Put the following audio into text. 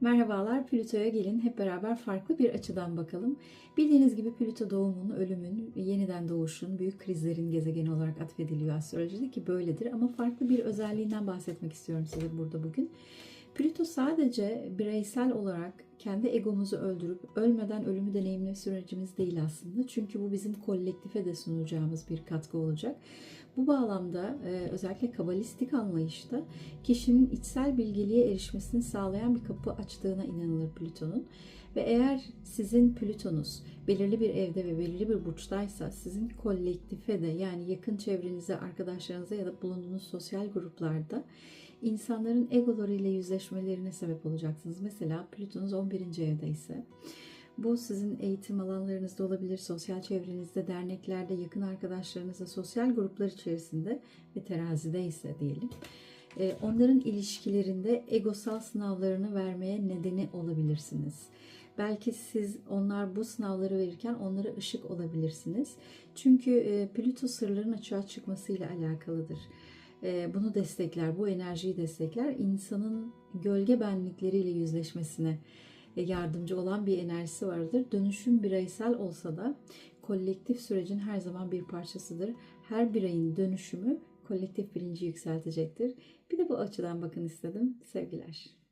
Merhabalar, Plüto'ya gelin hep beraber farklı bir açıdan bakalım. Bildiğiniz gibi Plüto doğumun, ölümün, yeniden doğuşun, büyük krizlerin gezegeni olarak atfediliyor astrolojide ki böyledir. Ama farklı bir özelliğinden bahsetmek istiyorum size burada bugün. Plüto sadece bireysel olarak kendi egomuzu öldürüp ölmeden ölümü deneyimleme sürecimiz değil aslında. Çünkü bu bizim kolektife de sunacağımız bir katkı olacak. Bu bağlamda e, özellikle kabalistik anlayışta kişinin içsel bilgeliğe erişmesini sağlayan bir kapı açtığına inanılır Plüton'un. Ve eğer sizin Plüton'uz belirli bir evde ve belirli bir burçtaysa sizin kolektife de yani yakın çevrenize, arkadaşlarınıza ya da bulunduğunuz sosyal gruplarda insanların egolarıyla yüzleşmelerine sebep olacaksınız. Mesela Plüton'uz 11. evde ise bu sizin eğitim alanlarınızda olabilir, sosyal çevrenizde, derneklerde, yakın arkadaşlarınızla, sosyal gruplar içerisinde ve terazide ise diyelim. e, Onların ilişkilerinde egosal sınavlarını vermeye nedeni olabilirsiniz. Belki siz onlar bu sınavları verirken onlara ışık olabilirsiniz. Çünkü e, Plüto sırların açığa çıkmasıyla alakalıdır. E, Bunu destekler, bu enerjiyi destekler. İnsanın gölge benlikleriyle yüzleşmesine e, yardımcı olan bir enerjisi vardır. Dönüşüm bireysel olsa da kolektif sürecin her zaman bir parçasıdır. Her bireyin dönüşümü kolektif bilinci yükseltecektir. Bir de bu açıdan bakın istedim. Sevgiler.